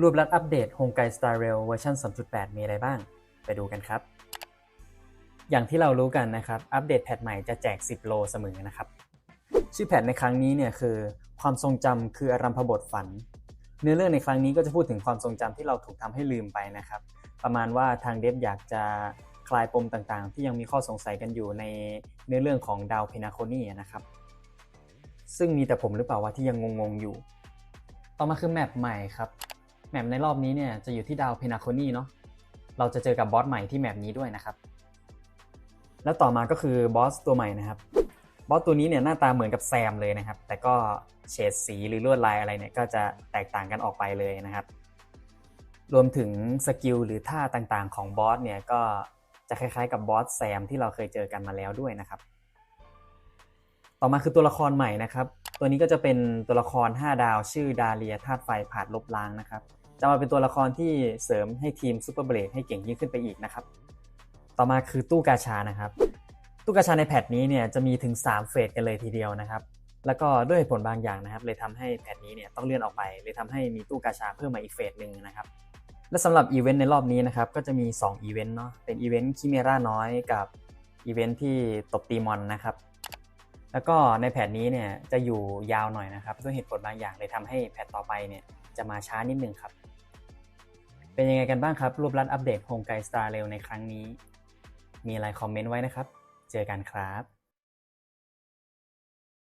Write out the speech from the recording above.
รวบรัดอัปเดต h o n g a i Star Rail เวอร์ชัน3.8 มีอะไรบ้าง ไปดูกันครับ อย่างที่เรารู้กันนะครับ อัปเดตแพทใหม่จะแจก 10 โลเสมอนะครับ ชื่อแพทในครั้งนี้เนี่ยคือความทรงจำคืออารัมพบทฝัน เนื้อเรื่องในครั้งนี้ก็จะพูดถึงความทรงจำที่เราถูกทำให้ลืมไปนะครับ ประมาณว่าทางเดฟอยากจะคลายปมต่างๆ ที่ยังมีข้อสงสัยกันอยู่ในเนื้อเรื่องของดาวเพนาโคนีนะครับ ซึ่งมีแต่ผมหรือเปล่าว่าที่ยังงงๆอยู่ ต่อมาคือแมปใหม่ครับ แมปในรอบนี้เนี่ยจะอยู่ที่ดาวเพนาโคนีเนาะเราจะเจอกับบอสใหม่ที่แมปนี้ด้วยนะครับ แล้วต่อมาก็คือบอสตัวใหม่นะครับบอสตัวนี้เนี่ยหน้าตาเหมือนกับแซมเลยนะครับ แต่ก็เฉดสีหรือลวดลายอะไรเนี่ยก็จะแตกต่างกันออกไปเลยนะครับ รวมถึงสกิลหรือท่าต่างๆของบอสเนี่ยก็จะคล้ายๆกับบอสแซมที่เราเคยเจอกันมาแล้วด้วยนะครับ ต่อมาคือตัวละครใหม่นะครับ ตัวนี้ก็จะเป็นตัวละคร 5 ดาว ชื่อดาเลียธาตุไฟผ่าดลบล้างนะครับ จะมาเป็นตัวละครที่เสริมให้ทีมซูเปอร์เบรดให้เก่งยิ่งขึ้นไปอีกนะครับ ต่อมาคือตู้กาชานะครับ ตู้กาชาในแพทนี้เนี่ยจะมีถึง 3 เฟสกันเลยทีเดียวนะครับ แล้วก็ด้วยผลบางอย่างนะครับ เลยทำให้แพทนี้เนี่ยต้องเลื่อนออกไป เลยทำให้มีตู้กาชาเพิ่มมาอีกเฟสหนึ่งนะครับ และสำหรับอีเวนต์ในรอบนี้นะครับ ก็จะมี2อีเวนต์เนาะ เป็นอีเวนต์คิเมราน้อยกับอีเวนต์ที่ตบตีมอนนะครับ แล้วก็ในแผนนี้เนี่ยจะอยู่ยาวหน่อยนะครับด้วยเหตุผลบางอย่างเลยทำให้แผนต่อไปเนี่ยจะมาช้านิดนึงครับ เป็นยังไงกันบ้างครับ รูปลัดอัปเดตโฮมไกสตาร์เร็วในครั้งนี้ มีอะไรคอมเมนต์ไว้นะครับ เจอกันครับ